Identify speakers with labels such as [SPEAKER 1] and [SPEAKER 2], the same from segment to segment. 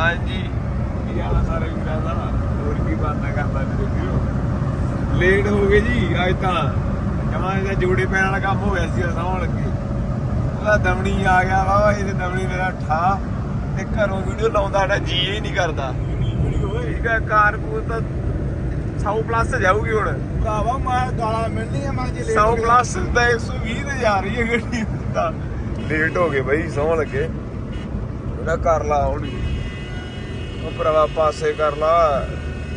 [SPEAKER 1] ਹਾਂਜੀ। ਕੀ ਹਾਲ ਆ ਸਾਰੇ ਵੀਰਾਂ ਦਾ ਹੋਰ ਕੀ ਬਾਤਾਂ ਕਰਦਾ ਮੇਰੇ ਵੀਰੋ। ਲੇਟ ਹੋ ਗਏ ਜੀ ਅੱਜ ਤਾਂ ਜਮਾਂ ਇਹਦਾ ਜੋੜੇ ਪੈਣ ਵਾਲਾ ਕੰਮ ਹੋਇਆ ਸੀ ਸੌਣ ਲੱਗੇ। ਉਹਦਾ ਦਮਣੀ ਆ ਗਿਆ ਵਾ ਇਹਦੇ ਦਮਣੀ ਮੇਰਾ ਠਾ। ਤੇ ਘਰੋਂ ਵੀਡੀਓ ਲਾਉਂਦਾ ਸਾਡਾ ਜੀ ਹੀ ਨਹੀਂ ਕਰਦਾ। ਠੀਕ ਹੈ ਕਾਰਪੂਰ ਤਾਂ 100 ਪਲੱਸ ਜਾਊਗੀ ਹੁਣ।
[SPEAKER 2] ਭਰਾਵਾ ਮੈਂ ਗਾਲਾਂ ਮਿਲਣੀਆਂ ਮੈਂ ਜੇ
[SPEAKER 1] 100 ਪਲੱਸ ਦਾ 120 ਤੇ ਜਾ ਰਹੀ ਹੈ ਗੱਡੀ। ਤਾਂ ਲੇਟ ਹੋ ਗਏ ਬਈ ਸੌਣ ਲੱਗੇ। ਉਹਦਾ ਕਰ ਲਾ ਹੁਣ। ਉਹ ਭਰਾਵਾ ਪਾਸੇ ਕਰ ਲਾ।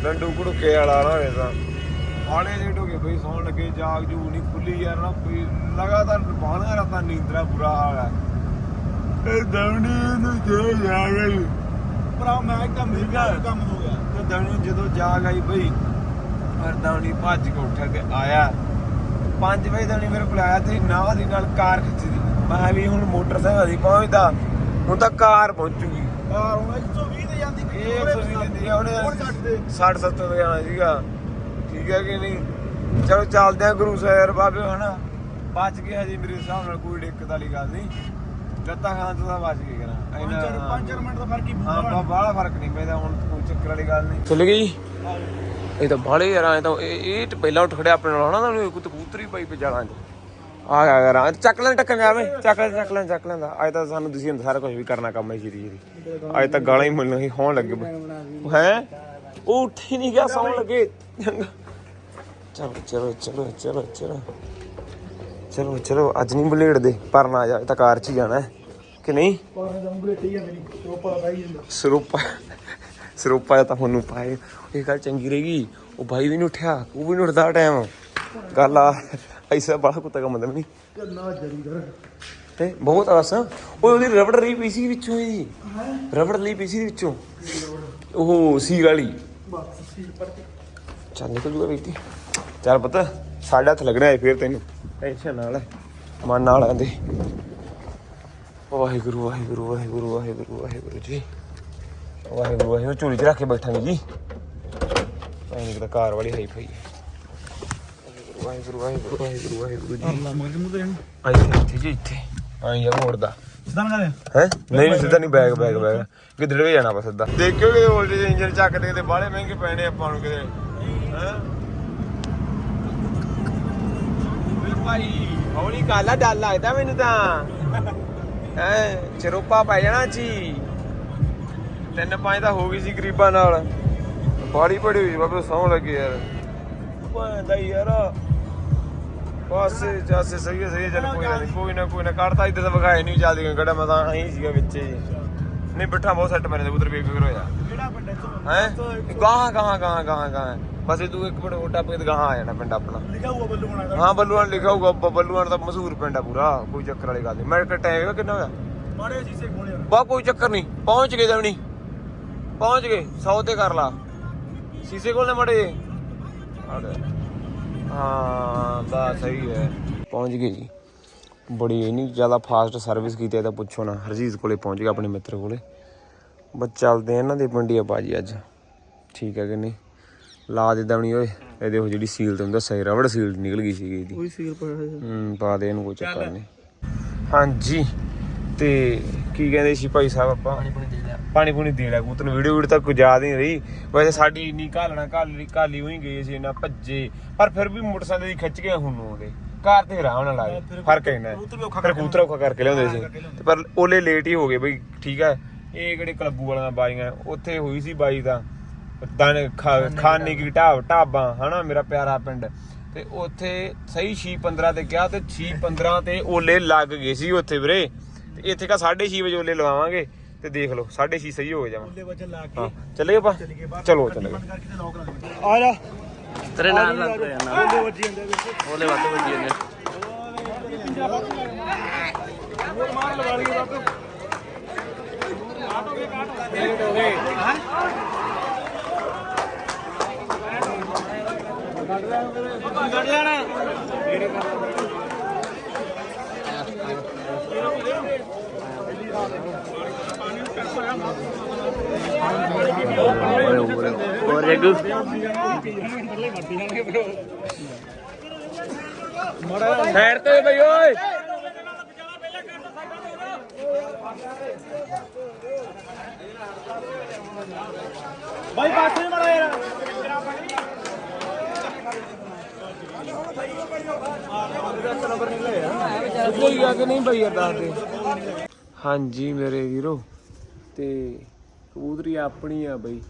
[SPEAKER 1] ਡੰਡੂ ਕੁੜਕੇ ਵਾਲਾ ਨਾ ਹੋਏ ਤਾਂ। ਹਾਲੇ ਹੋ ਗਏ ਬਈ ਸੌਣ ਲੱਗੇ ਜਾਗ ਜੂ ਨਹੀਂ ਖੁੱਲੀ ਯਾਰ ਨਾ ਕੋਈ ਲਗਾਤਾਰ ਬਾਹਣਾ ਰਤਾ ਨੀਂਦਰਾ ਬੁਰਾ ਹਾਲ ਹੈ ਇਹ ਦਮਣੀ ਨੂੰ ਜੇ ਜਾ ਗਈ
[SPEAKER 2] ਭਰਾ ਮੈਂ ਕੰਮ ਨਹੀਂ ਕੰਮ ਹੋ ਗਿਆ।
[SPEAKER 1] ਤੇ ਦਮਣੀ ਜਦੋਂ ਜਾਗ ਆਈ ਬਈ ਪਰ ਦਮਣੀ ਭੱਜ ਕੇ ਉੱਠਿਆ ਤੇ ਆਇਆ। 5 ਵਜੇ ਦਮਣੀ ਮੇਰੇ ਕੋਲ ਆਇਆ ਤੇ ਨਾਲ ਦੀ ਨਾਲ ਕਾਰ ਖਿੱਚਦੀ ਮੈਂ ਵੀ ਹੁਣ ਮੋਟਰਸਾਈਕਲ ਨਹੀਂ ਪਹੁੰਚਦਾ। ਹੁਣ ਤਾਂ ਕਾਰ ਪਹੁੰਚੂਗੀ
[SPEAKER 2] ਕਾਰ ਹੁਣ 120 ਤੇ ਜਾਂਦੀ ਪਈ
[SPEAKER 1] ਇਹ 120 ਦੀ ਆ, ਉਹਨੇ
[SPEAKER 2] ਹੁਣ ਛੱਡ ਦੇ
[SPEAKER 1] 60 70 ਤੇ ਆਣਾ ਸੀਗਾ ਠੀਕ ਹੈ ਕਿ ਨਹੀਂ? ਚਲੋ ਚੱਲਦੇ ਆ ਗੁਰੂ ਸਾਹਿਬ ਬਾਬੇ ਹਨਾ। ਬਚ ਗਿਆ ਹਜੇ ਮੇਰੇ ਹਿਸਾਬ ਨਾਲ ਕੋਈ ਦਿੱਕਤ ਵਾਲੀ ਗੱਲ ਨਹੀਂ। ਲੱਤਾਂ ਖਾਂ ਤੋਂ ਤਾਂ ਬਚ ਗਏ ਕਰਾਂ।
[SPEAKER 2] ਪੰਜ ਚਾਰ ਪੰਜ ਚਾਰ ਮਿੰਟ ਦਾ ਫ਼ਰਕ ਹੀ
[SPEAKER 1] ਹਾਂ
[SPEAKER 2] ਪਊਗਾ
[SPEAKER 1] ਬਾਹਲਾ ਫ਼ਰਕ ਨਹੀਂ ਪੈਂਦਾ ਹੁਣ ਕੋਈ ਚੱਕਰ ਵਾਲੀ ਗੱਲ ਨਹੀਂ। ਚਲੇ ਗਈ? ਇਹ ਤਾਂ ਬਾਹਲੇ ਯਾਰ ਐ ਤਾਂ ਇਹ ਪਹਿਲਾਂ ਉੱਠ ਖੜਿਆ ਆਪਣੇ ਨਾਲ ਹਨਾ ਕੋਈ ਕਬੂਤਰੀ ਪਈ ਪਈ ਜਾਲਾਂ 'ਚ। ਆ ਗਿਆ ਯਾਰ ਚੱਕ ਲੈਣ ਟੱਕਣ ਜਾਵੇ ਚੱਕ ਲੈ ਚੱਕ ਲੈ ਚੱਕ ਲੈਂਦਾ ਅੱਜ ਤਾਂ ਸਾਨੂੰ ਤੁਸੀਂ ਸਾਰਾ ਕੁਝ ਵੀ ਕਰਨਾ ਕੰਮ ਹੈ ਸ਼ੀਰੀ ਸ਼ੀਰੀ। ਅੱਜ ਤਾਂ ਗਾਲਾਂ ਹੀ ਮਿਲਣ ਹੀ ਹੋਣ ਲੱਗੇ ਹੈ? ਉਹ ਉੱਠ ਨਹੀਂ ਗਿਆ, ਸੌਣ ਲੱਗੇ। ਚਲੋ ਚਲੋ ਚਲੋ ਚਲੋ ਚਲੋ। ਚਲੋ ਚਲੋ, ਅੱਜ ਨਹੀਂ ਬਲੇਡ ਪਰ ਨਾ ਜਾ ਤਾਂ ਕਾਰ 'ਚ ਹੀ ਜਾਣਾ ਕਿ ਨਹੀਂ?
[SPEAKER 2] ਪਰ ਜੰਮ
[SPEAKER 1] ਸਰੂਪਾ ਸਰੂਪਾ ਤਾਂ ਤੁਹਾਨੂੰ ਪਾਏ। ਇਹ ਗੱਲ ਚੰਗੀ ਰਹੇਗੀ ਉਹ ਭਾਈ ਵੀ ਨਹੀਂ ਉੱਠਿਆ, ਉਹ ਵੀ ਨਹੀਂ ਉੱਠਦਾ ਟਾਈਮ ਗੱਲ ਆ। ਐਸਾ ਬੜਾ ਕੁੱਤਾ ਕੰਮ ਹੁੰਦਾ ਨਹੀਂ।
[SPEAKER 2] ਨਾ ਜਰੀ ਕਰ
[SPEAKER 1] ਤੇ ਬਹੁਤ ਆਸ ਓਏ ਉਹਦੀ ਰਬੜ ਰੀ ਪਈ ਸੀ ਵਿੱਚੋਂ ਇਹਦੀ। ਰਬੜ ਲਈ ਪਈ ਸੀ ਵਿੱਚੋਂ। ਉਹ ਸੀਲ ਵਾਲੀ। ਚੱਲ ਨਿਕਲ ਜੂਗਾ ਵੀਤੀ ਚੱਲ ਪਤਾ ਸਾਡਾ ਹੱਥ ਲੱਗਣਾ ਹੈ ਫੇਰ ਤੈਨੂੰ। ਟੈਨਸ਼ਨ ਨਾਲ ਮਨ ਨਾਲ ਆਂਦੇ। ਵਾਹਿਗੁਰੂ ਵਾਹਿਗੁਰੂ ਵਾਹਿਗੁਰੂ ਵਾਹਿਗੁਰੂ ਵਾਹਿਗੁਰੂ ਜੀ। ਵਾਹਿਗੁਰੂ ਵਾਹਿਗੁਰੂ ਝੋਲੀ 'ਚ ਰੱਖ ਕੇ ਬੈਠਾਂਗੇ ਜੀ। ਐਂ ਕਿਤਾ ਕਾਰ ਵਾਲੀ ਹਾਈ ਫਾਈ ਵਾਹਿਗੁਰੂ ਵਾਹਿਗੁਰੂ ਵਾਹਿਗੁਰੂ ਵਾਹਿਗੁਰੂ ਜੀ।
[SPEAKER 2] ਅੱਲਾ ਮਗਰ ਮੂੰਹ ਤੇ ਰਹਿਣਾ।
[SPEAKER 1] ਆਈ ਇੱਥੇ ਜੀ ਇੱਥੇ। ਆਈ ਯਾਰ ਮੋੜਦਾ।
[SPEAKER 2] ਸਿੱਧਾ ਨਾ ਕਰ
[SPEAKER 1] ਹੈ? ਨਹੀਂ ਨਹੀਂ ਸਿੱਧਾ ਨਹੀਂ ਬੈਗ ਬੈਗ ਬੈਗ। ਕਿਧਰੇ ਵੀ ਜਾਣਾ ਬਸ ਸਿੱਧਾ। ਦੇਖਿਓ ਕਿ ਵੋਲਟੇਜ ਇੰਜਨ ਚੱਕਦੇ ਤੇ ਬਾਹਲੇ ਮਹਿੰਗੇ ਪੈਣੇ ਆਪਾਂ ਨੂੰ ਕਿਤੇ। ਹੈ? ਭਾਈ। ਹੌਲੀ ਕਾਲਾ ਡਰ ਲੱਗਦਾ ਮੈਨੂੰ ਤਾਂ। ਹੈ? ਚਰੋਪਾ ਪੈ ਜਾਣਾ ਜੀ ਤਿੰਨ ਪੰਜ ਤਾਂ ਹੋ ਗਈ ਸੀ ਗਰੀਬਾਂ ਨਾਲ। ਬਾੜੀ ਬੜੀ ਹੋਈ ਬਾਬੇ ਸੌਂ ਲੱਗੇ ਯਾਰ। ਭਾਂਦਾ ਯਾਰ। ਪਾਸੇ ਜਾਸੇ ਸਹੀ ਹੈ, ਸਹੀ ਹੈ, ਚੱਲ ਕੋਈ ਨਾ ਕੋਈ ਨਾ ਕੋਈ ਨਾ ਕੱਢਤਾ ਇੱਧਰ ਤਾਂ ਵਗਾਏ ਨਹੀਂ ਚੱਲਦੀ ਗੜਾ ਮੈਂ ਤਾਂ ਆਹੀ ਸੀਗਾ ਵਿੱਚ ਹੀ। ਨਹੀਂ ਬਿਠਾ ਬਹੁਤ ਸੈੱਟ ਮੇਰੇ ਦੇ ਉਧਰ ਵੀ ਫਿਕਰ ਹੋਇਆ
[SPEAKER 2] ਕਿਹੜਾ ਪਿੰਡ ਇੱਥੋਂ?
[SPEAKER 1] ਹੈ? ਗਾਹਾਂ ਗਾਹਾਂ ਗਾਹਾਂ ਗਾਹਾਂ ਗਾਹਾਂ। ਬਸ ਇਹ ਤੂੰ ਇੱਕ ਮਿੰਟ ਹੋਰ ਟੱਪ ਕੇ ਤੇ ਗਾਹਾਂ ਆ ਜਾਣਾ ਪਿੰਡ ਆਪਣਾ।
[SPEAKER 2] ਲਿਖਿਆ ਹੋਊਗਾ ਬੱਲੂ ਬਣਾ ਦਾ?
[SPEAKER 1] ਹਾਂ ਬੱਲੂਆਣ ਲਿਖਿਆ ਹੋਊਗਾ ਬ- ਬੱਲੂਆਣ ਦਾ ਮਸ਼ਹੂਰ ਪਿੰਡ ਆ ਪੂਰਾ ਕੋਈ ਚੱਕਰ ਵਾਲੀ ਗੱਲ ਨਹੀਂ ਮੈਂ ਕਿ ਟਾਈਮ ਕਿੰਨਾ ਹੋਇਆ?
[SPEAKER 2] ਮਾੜੇ ਸ਼ੀਸ਼ੇ ਖੋਲੇ ਯਾਰ
[SPEAKER 1] ਬਾ ਕੋਈ ਚੱਕਰ ਨਹੀਂ ਪਹੁੰਚ ਗਏ ਜਮਣੀ ਪਹੁੰਚ ਗਏ 100 ਤੇ ਕਰ ਲਾ। ਸੀਸੇ ਕੋਲ ਨੇ ਮੜੇ ਹਾਂ ਬਾ ਸਹੀ ਹੈ। ਪਹੁੰਚ ਗਏ ਜੀ। ਬੜੀ ਇੰਨੀ ਜ਼ਿਆਦਾ ਫਾਸਟ ਸਰਵਿਸ ਕੀਤੀ ਤਾਂ ਪੁੱਛੋ ਨਾ। ਹਰਜੀਤ ਕੋਲੇ ਪਹੁੰਚ ਗਿਆ ਆਪਣੇ ਮਿੱਤਰ ਕੋਲੇ। ਬਸ ਚੱਲਦੇ ਆ ਇਹਨਾਂ ਦੇ ਪਿੰਡੀ ਆ ਬਾਜੀ ਅੱਜ। ਠੀਕ ਹੈ ਕਿ ਨਹੀਂ? ਲਾ ਦੇ ਦਵਣੀ ਓਏ। ਇਹ ਦੇਖੋ ਜਿਹੜੀ ਸੀਲ ਤੇ ਹੁੰਦਾ ਸਹੀ ਰਬੜ ਸੀਲ ਨਿਕਲ ਗਈ ਸੀਗੀ ਇਹਦੀ।
[SPEAKER 2] ਕੋਈ ਸੀਲ ਹੈ
[SPEAKER 1] ਹੂੰ ਪਾ ਦੇ ਇਹਨੂੰ ਕੋਈ ਚੱਕਰ ਨਹੀਂ। ਹਾਂਜੀ। ਤੇ ਕੀ ਕਹਿੰਦੇ ਸੀ ਭਾਈ ਸਾਹਿਬ ਆਪਾਂ? ਪਾਣੀ ਪੂਣੀ ਦੇ ਲਿਆ ਕਬੂਤਰ ਨੂੰ ਵੀਡੀਓ ਵੀਡੀਓ ਤੱਕ ਕੋਈ ਯਾਦ ਨਹੀਂ ਰਹੀ। ਵੈਸੇ ਸਾਡੀ ਇੰਨੀ ਘਾਲਣਾ ਘਾਲੀ ਘਾਲੀ ਹੋਈ ਗਈ ਸੀ ਇੰਨਾ ਭੱਜੇ। ਪਰ ਫਿਰ ਵੀ ਮੋਟਰਸਾਈਕਲ ਦੀ ਖਿੱਚ ਕੇ ਹੁਣ ਉਹਦੇ। ਕਾਰ ਤੇ ਆਰਾਮ ਨਾਲ ਆਏ। ਫ਼ਰਕ ਹੈ।
[SPEAKER 2] ਔਖਾ
[SPEAKER 1] ਫਿਰ ਕਬੂਤਰ ਔਖਾ ਕਰਕੇ ਲਿਆਉਂਦੇ ਸੀ। ਤੇ ਪਰ ਉਹਲੇ ਲੇਟ ਹੀ ਹੋ ਗਏ ਬਈ ਠੀਕ ਹੈ ਇਹ ਕਿਹੜੇ ਕਲੱਬੂ ਵਾਲਿਆਂ ਦਾ ਬਾਈਆਂ ਉੱਥੇ ਹੋਈ ਸੀ ਬਾਈ ਦਾ ਦਨ ਖਾਨੇ ਕੀ। ਢਾਬ ਢਾਬਾਂ ਹਨਾ ਮੇਰਾ ਪਿਆਰਾ ਪਿੰਡ। ਤੇ ਉੱਥੇ ਸਹੀ 6 15 ਤੇ ਕਿਹਾ ਤੇ 6 15 ਤੇ ਓਲੇ ਲੱਗ ਗਏ ਸੀ ਉੱਥੇ ਵੀਰੇ। ਤੇ ਇੱਥੇ ਕਾ 6:30 ਵਜੇ ਓਲੇ ਲਵਾਵਾਂਗੇ। ਤੇ ਦੇਖ ਲਓ 6:30 ਸਹੀ ਹੋ
[SPEAKER 2] ਲਾ ਕੇ
[SPEAKER 1] ਚੱਲੇ ਆਪਾਂ? ਚਲੋ ਚੱਲੇ।
[SPEAKER 2] ਬੰਦ ਕਰਕੇ ਤੇ ਲੋਕ ਲਾ ਦੇ ਆ ਜਾ।
[SPEAKER 3] ਤੇਰੇ ਨਾਲ ਲੱਗ ਰਿਹਾ ਨਾ
[SPEAKER 2] ਬੱਲੇ ਵੱਜੀ ਜਾਂਦੇ ਵਿੱਚ
[SPEAKER 3] ਉਹਦੇ ਵੱਧ ਵੱਜੀ ਜਾਂਦੇ
[SPEAKER 2] ਹੋਰ ਮਾਰ ਲਵਾ ਲਈਏ ਬਾਬੂ ਕੱਢ ਲੈਣਾ
[SPEAKER 3] ਹੋਰ ਜੱਗੂ
[SPEAKER 1] ਸਾਈਡ ਤੇ ਬਈ ਓਏ।
[SPEAKER 2] ਬਾਈ ਪਾਸੇ ਮੜਾ ਯਾਰ।
[SPEAKER 1] ਕੋਈ ਗੱਲ ਨਹੀਂ ਬਈ ਯਾਰ ਦੱਸ ਦੇ ਹਾਂਜੀ ਮੇਰੇ ਵੀਰੋ। ਤੇ ਕਬੂਤਰੀ ਆਪਣੀ ਆ ਬਈ,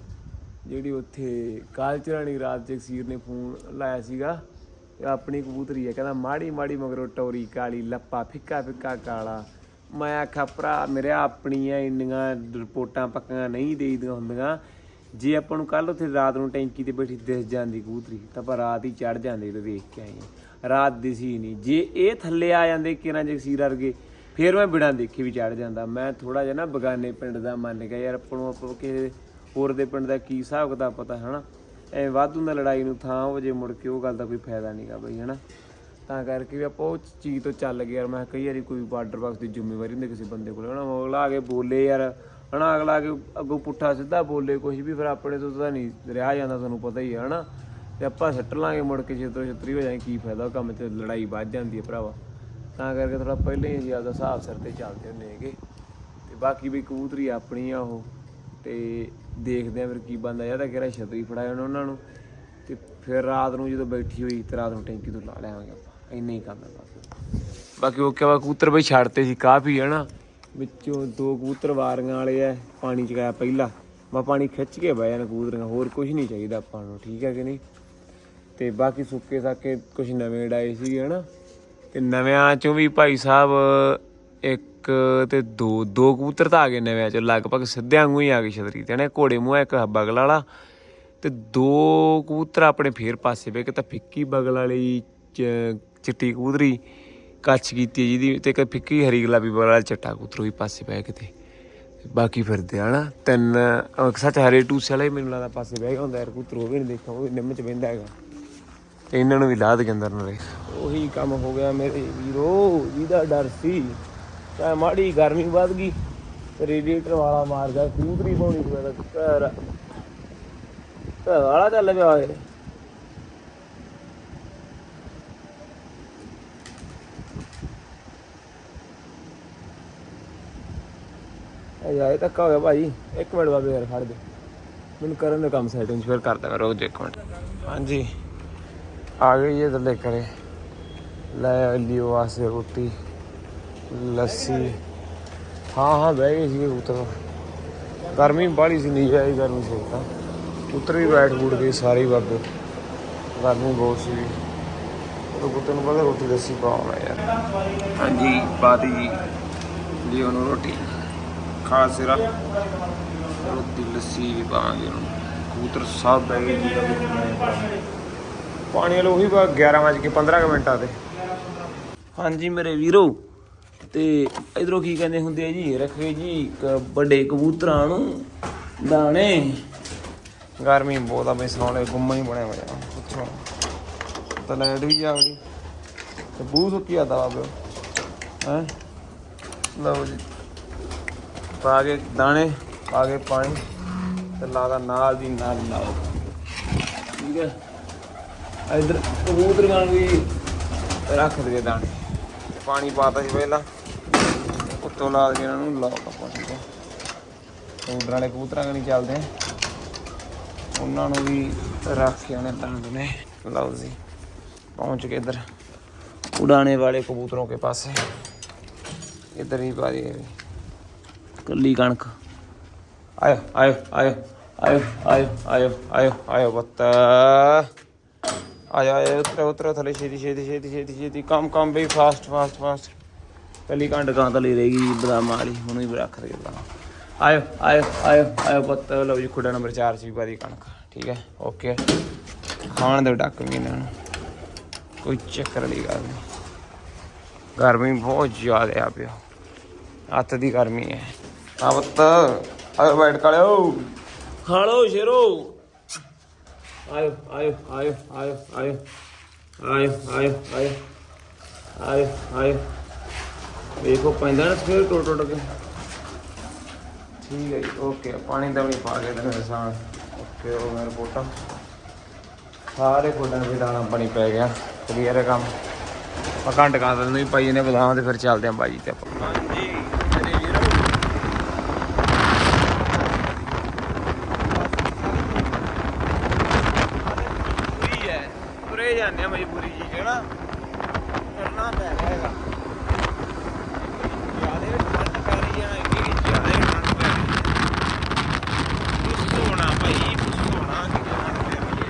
[SPEAKER 1] ਜਿਹੜੀ ਉੱਥੇ ਕਾਲਚਰਾਣੀ ਰਾਤ ਜਗਸੀਰ ਨੇ ਫੋਨ ਲਾਇਆ ਸੀਗਾ ਆਪਣੀ ਕਬੂਤਰੀ ਹੈ ਕਹਿੰਦਾ ਮਾੜੀ ਮਾੜੀ ਮਗਰੋਂ ਟੌਰੀ ਕਾਲੀ, ਲੱਪਾ, ਫਿੱਕਾ ਫਿੱਕਾ ਕਾਲਾ। ਮੈਂ ਆਖਿਆ, ਭਰਾ ਮੇਰੇ ਆਪਣੀਆਂ ਇੰਨੀਆਂ ਰਿਪੋਰਟਾਂ ਪੱਕੀਆਂ ਨਹੀਂ ਦੇਈਦੀਆਂ ਹੁੰਦੀਆਂ। ਜੇ ਆਪਾਂ ਨੂੰ ਕੱਲ ਉੱਥੇ ਰਾਤ ਨੂੰ ਟੈਂਕੀ ਤੇ ਬੈਠੀ ਦਿਸ ਜਾਂਦੀ ਕਬੂਤਰੀ, ਤਾਂ ਆਪਾਂ ਰਾਤ ਹੀ ਚੜ ਜਾਂਦੇ ਤੇ ਵੇਖ ਕੇ ਆਏ ਹਾਂ। ਰਾਤ ਦਿਸੀ ਨਹੀਂ। ਜੇ ਇਹ ਥੱਲੇ ਆ ਜਾਂਦੇ ਕਿਰਾਂ ਜਗਸੀਰ ਵਰਗੇ ਫਿਰ ਮੈਂ ਬਿਨਾਂ ਦੇਖੀ ਵੀ ਚੜ ਜਾਂਦਾ। ਮੈਂ ਥੋੜਾ ਜਿਹਾ ਨਾ ਬਗਾਨੇ ਪਿੰਡ ਦਾ ਮੰਨ ਗਿਆ, ਯਾਰ ਆਪਾਂ ਨੂੰ ਆਪਾਂ ਕਿਸੇ ਹੋਰ ਦੇ ਪਿੰਡ ਦਾ ਕੀ ਹਿਸਾਬ ਕਿਤਾਬ ਪਤਾ, ਹਨਾ? ਐ ਵਾਧੂ ਦਾ ਲੜਾਈ ਨੂੰ ਥਾਂ ਹੋ ਜੇ ਮੁੜ ਕੇ ਉਹ ਗੱਲ ਦਾ ਕੋਈ ਫਾਇਦਾ ਨਹੀਂਗਾ ਬਈ, ਹਨਾ? ਤਾਂ ਕਰਕੇ ਵੀ ਆਪਾਂ ਉਹ ਚੀਜ਼ ਤੋਂ ਚੱਲ ਗਏ ਯਾਰ। ਮੈਂ ਕਿਹਾ ਕਈ ਵਾਰੀ ਕੋਈ ਬਾਰਡਰ ਬਾਕਸ ਦੀ ਜ਼ਿੰਮੇਵਾਰੀ ਹੁੰਦੀ ਕਿਸੇ ਬੰਦੇ ਕੋਲ, ਹਨਾ? ਉਹ ਅਗਲਾ ਆ ਕੇ ਬੋਲੇ ਯਾਰ, ਹਨਾ? ਅਗਲਾ ਆ ਕੇ ਅੱਗੋਂ ਪੁੱਠਾ ਸਿੱਧਾ ਬੋਲੇ ਕੁਝ ਵੀ। ਫਿਰ ਆਪਣੇ ਤੋਂ ਤਾਂ ਨਹੀਂ ਰਿਹਾ ਜਾਂਦਾ, ਤੁਹਾਨੂੰ ਪਤਾ ਹੀ ਹੈ ਹਨਾ? ਤੇ ਆਪਾਂ ਸੱਟ ਲਾਂਗੇ ਮੁੜ ਕੇ ਛੇਤਰੋ ਛਤਰੀ ਹੋ ਜਾਏ, ਕੀ ਫਾਇਦਾ? ਉਹ ਕੰਮ 'ਚ ਲੜਾਈ ਵੱਧ ਜਾਂਦੀ ਹੈ ਭਰਾਵਾ। ਤਾਂ ਕਰਕੇ ਥੋੜਾ ਪਹਿਲਾਂ ਹੀ ਅਸੀਂ ਆਪਦਾ ਹਿਸਾਬ ਸਿਰ ਤੇ ਚੱਲਦੇ ਹੁੰਦੇ ਹੈਗੇ। ਤੇ ਬਾਕੀ ਵੀ ਕਬੂਤਰੀ ਆਪਣੀ ਆ ਉਹ, ਤੇ ਦੇਖਦੇ ਆ ਫਿਰ ਕੀ ਬੰਦਾ ਜਾਂ ਤਾਂ ਕਿਹੜਾ ਛਤਰੀ ਫੜਾਇਆ ਉਹਨਾਂ ਉਹਨਾਂ ਨੂੰ, ਤੇ ਫਿਰ ਰਾਤ ਨੂੰ ਜਦੋਂ ਬੈਠੀ ਹੋਈ ਤੇ ਰਾਤ ਨੂੰ ਟੈਂਕੀ ਤੋਂ ਲਾ ਲਿਆਵਾਂਗੇ ਆਪਾਂ। ਇੰਨਾ ਹੀ ਕੰਮ ਹੈ ਬਾਕੀ ਬਾਕੀ ਉਹ ਕਿਹਾ ਕਬੂਤਰ ਬਈ ਛੱਡਤੇ ਸੀ ਕਾਫੀ ਹੈ ਨਾ ਵਿੱਚੋਂ ਦੋ ਕਬੂਤਰ ਵਾਰੀਆਂ ਵਾਲੇ ਐ ਪਾਣੀ ਚ ਗਿਆ ਪਹਿਲਾ। ਮੈਂ ਪਾਣੀ ਖਿੱਚ ਕੇ ਬਹਿ ਜਾਣ ਕਬੂਤਰੀਆਂ, ਹੋਰ ਕੁਝ ਨਹੀਂ ਚਾਹੀਦਾ ਆਪਾਂ ਨੂੰ, ਠੀਕ ਹੈ ਕਿ ਨਹੀਂ? ਤੇ ਬਾਕੀ ਸੁੱਕੇ ਸਾਕੇ ਕੁਝ ਨਵੇਂ ਡਾਏ ਸੀਗੇ, ਹਨਾ? ਤੇ ਨਵਿਆਂ ਚੋਂ ਵੀ ਭਾਈ ਸਾਹਿਬ ਇੱਕ ਤੇ ਦੋ ਦੋ ਕਬੂਤਰ ਤਾਂ ਆ ਗਏ ਨਵਿਆਂ ਚੋਂ, ਲਗਭਗ ਸਿੱਧਿਆਂ ਵਾਂਗੂ ਹੀ ਆ ਗਏ ਛਤਰੀ ਤੇ ਨੇ ਘੋੜੇ ਮੂੰਹ ਇੱਕ ਬਗਲ ਵਾਲਾ। ਤੇ ਦੋ ਕਬੂਤਰ ਆਪਣੇ ਫੇਰ ਪਾਸੇ ਪਏ, ਇੱਕ ਤਾਂ ਫਿੱਕੀ ਬਗਲ ਵਾਲੀ ਚ- ਚਿੱਟੀ ਕਬੂਤਰੀ ਕੱਚ ਕੀਤੀ ਜਿਹਦੀ, ਤੇ ਇੱਕ ਫਿੱਕੀ ਹਰੀ ਗੁਲਾਬੀ ਬਗਲ ਵਾਲਾ ਚਿੱਟਾ ਕਬੂਤਰ ਵੀ ਪਾਸੇ ਪੈ ਕਿਤੇ। ਬਾਕੀ ਫਿਰਦੇ ਆ, ਹਨਾ? ਤਿੰਨ ਸੱਚ ਹਰੇ ਟੂਸੇ ਵਾਲਾ ਹੀ ਮੈਨੂੰ ਲੱਗਦਾ ਪਾਸੇ ਬਹਿ ਗਿਆ ਹੁੰਦਾ ਯਾਰ, ਕਬੂਤਰ ਉਹ ਵੀ ਨਹੀਂ ਦੇਖਿਆ, ਉਹ ਵੀ ਨਿੰਮ ਚ ਬਹਿੰਦਾ ਹੈਗਾ। ਇਹਨਾਂ ਨੂੰ ਵੀ ਲਾਹ ਦੇ ਅੰਦਰ ਨੂੰ ਉਹੀ ਕੰਮ ਹੋ ਗਿਆ ਮੇਰੇ ਵੀਰੋ ਜਿਹਦਾ ਡਰ ਸੀ ਤਾਂ ਮਾੜੀ ਗਰਮੀ ਵੱਧ ਗਈ। ਰੇਡੀਏਟਰ ਵਾਲਾ ਮਾਰ ਗਿਆ ਕੂਦਰੀ ਪਾਉਣੀ ਪਿਆ ਘਰ ਘਰ ਵਾਲਾ ਚੱਲ ਪਿਆ ਓਏ ਇਹ ਆਏ ਤੱਕ ਹੋ ਗਿਆ ਭਾਈ ਇੱਕ ਮਿੰਟ ਬਾਬੇ ਯਾਰ ਖੜ ਦੇ। ਮੈਨੂੰ ਕਰਨ ਦੇ ਕੰਮ ਸੈਟਿੰਗ ਫਿਰ ਕਰਦਾ ਮੈਂ ਰੋਜ਼ ਇੱਕ ਮਿੰਟ। ਹਾਂਜੀ। आ गई है इधर लेकर लाया लियो वहाँ से रोटी लस्सी हाँ हाँ बह गई थी उतर गर्मी बड़ी सी नहीं आई गर्मी से उतर उतर भी बैठ बूट गई सारी बाबे गर्मी ਬਹੁਤ ਸੀ ਉਹ ਕੁੱਤੇ ਨੂੰ ਪਤਾ ਰੋਟੀ ਦੱਸੀ ਪਾਉਣਾ ਯਾਰ ਹਾਂਜੀ ਬਾਦੀ ਜੀ ਲਈ ਉਹਨੂੰ ਰੋਟੀ ਖਾ ਸਿਰਾ ਰੋਟੀ ਲੱਸੀ ਵੀ ਪਾਵਾਂਗੇ ਉਹਨੂੰ ਕੂਤਰ ਸਾਹਿਬ ਬੈ ਗਏ ਜੀ ਪਾਣੀ ਵਾਲਾ ਉਹੀ ਬਾ 11 ਵਜੇ ਕੇ 15 ਕੁ ਮਿੰਟਾਂ ਤੇ। ਹਾਂਜੀ ਮੇਰੇ ਵੀਰੋ ਤੇ ਇਧਰੋਂ ਕੀ ਕਹਿੰਦੇ ਹੁੰਦੇ ਆ ਜੀ? ਰੱਖੇ ਜੀ ਵੱਡੇ ਕਬੂਤਰਾਂ ਨੂੰ ਦਾਣੇ। ਗਰਮੀ ਬਹੁਤ ਆ ਬਈ ਸੌਲੇ ਗੁੰਮਾ ਹੀ ਬਣਿਆ ਹੋਇਆ। ਪੁੱਛੋ। ਤਾਂ ਲਾਈਟ ਵੀ ਜਾਵੜੀ ਤੇ ਬੂਹ ਸੁੱਕੀ ਆਦਾ ਬਾਬੇ ਹੈ? ਲਓ ਜੀ। ਪਾ ਕੇ ਦਾਣੇ ਪਾ ਕੇ ਪਾਣੀ ਤੇ ਲਾਦਾ ਨਾਲ ਦੀ ਨਾਲ ਲਾਓ। ਠੀਕ ਹੈ? ਇਧਰ ਕਬੂਤਰ ਵਾਂਗ ਵੀ ਰੱਖ ਦਈਏ ਦਾਣੇ। ਪਾਣੀ ਪਾਤਾ ਸੀ ਪਹਿਲਾਂ। ਉੱਤੋਂ ਲਾ ਕੇ ਇਹਨਾਂ ਨੂੰ ਲੌਕ ਆਪਾਂ ਠੀਕ ਕਬੂਤਰ ਵਾਲੇ ਕਬੂਤਰਾਂ ਕਣੀ ਚੱਲਦੇ ਉਹਨਾਂ ਨੂੰ ਵੀ ਰੱਖ ਕੇ ਉਹਨੇ ਦਾਣੇ ਨੇ ਲਓ ਪਹੁੰਚ ਕੇ ਇਧਰ। ਉਡਾਣੇ ਵਾਲੇ ਕਬੂਤਰੋਂ ਕੇ ਪਾਸੇ। ਇਧਰ ਹੀ ਪਾ ਦਈਏ। ਕੱਲੀ ਕਣਕ। ਆਇਓ ਆਇਓ ਆਇਓ ਆਇਓ ਆਇਓ ਆਇਓ ਆਇਓ ਆਇਓ ਬੱਤਾ। ਆਇਆ ਆਇਆ ਉਤਰ, ਉਤਰਾ, ਥਲੇ ਛੇਤੀ ਛੇਤੀ ਛੇਤੀ ਛੇਤੀ ਛੇਤੀ। ਕੰਮ ਕੰਮ ਬਈ ਫਾਸਟ ਫਾਸਟ ਫਾਸਟ ਪਹਿਲੀ ਘੰਟ ਕਾਂ ਤਾਂ ਲਈ ਰਹੇਗੀ ਬਦਾਮ ਵਾਲੀ, ਹੁਣ ਹੀ ਰੱਖ ਰਹੀ ਬਦਾਮ। ਆਇਓ ਆਇਓ ਆਇਓ ਆਇਓ ਪੁੱਤ, ਲਓ ਜੀ, ਖੁੱਡਾ ਨੰਬਰ 4 ਸੀ ਬਾਰੀ ਕਣਕ, ਠੀਕ ਹੈ? ਓਕੇ ਖਾਣ ਦੇ ਡੱਕ ਵੀ ਇਹਨਾਂ ਕੋਈ ਚੱਕਰ ਨਹੀਂ ਗੱਲ ਗਰਮੀ ਬਹੁਤ ਜ਼ਿਆਦਾ ਆ ਪਿਆ। ਹੱਥ ਦੀ ਗਰਮੀ ਹੈ। ਆ ਪੁੱਤ, ਆ ਬੈਠ ਕਾਲਿਓ। ਖਾ ਲਓ ਸ਼ੇਰੋ। ਆਇਓ ਆਇਓ ਆਇਓ ਆਇਓ ਆਇਓ ਆਇਓ ਆਇਓ ਆਇਓ ਆਇਓ ਆਇਓ। ਵੇਖੋ ਪੈਂਦਾ ਨਾ ਫਿਰ ਟੁੱਟ ਟੁੱਟ ਕੇ। ਠੀਕ ਹੈ ਜੀ, ਓਕੇ, ਪਾਣੀ ਦਾ ਵੀ ਪਾ ਕੇ ਦੇਣਾ ਸਾਂ ਓਕੇ, ਉਹ ਮੇਰਾ ਪੋਟਾ ਸਾਰੇ ਕੋਡਾਂ ਵੀ ਦਾਣਾ ਪਾਣੀ ਪੈ ਗਿਆ। ਕਲੀਅਰ ਹੈ ਕੰਮ? ਆਪਾਂ ਘੰਟ ਕਾਂ ਦਿਨ ਵੀ ਪਾਈ ਨੇ ਬਦਾਮ ਤੇ ਫਿਰ ਚੱਲਦੇ ਆਂ ਬਾਜੀ ਤੇ ਆਪਾਂ ਹਾਂਜੀ ਮੇਰੇ ਵੀਰੋ ਜਾਂਦੇ ਆ ਮਜਬੂਰੀ ਜੀ ਹੈ ਨਾ ਕਰਨਾ ਪੈ ਰਿਹਾ ਹੈਗਾ ਜਿਆਦੇ ਠੰਡ ਪੈ ਰਹੀ ਹੈ ਨਾ ਇੰਨੀ ਜਿਆਦੇ ਠੰਡ ਪੈ ਰਹੀ ਹੈ ਪੁੱਛੋਣਾ ਭਾਈ ਪੁੱਛੋਣਾ ਕਿ ਠੰਡ ਪੈ ਰਹੀ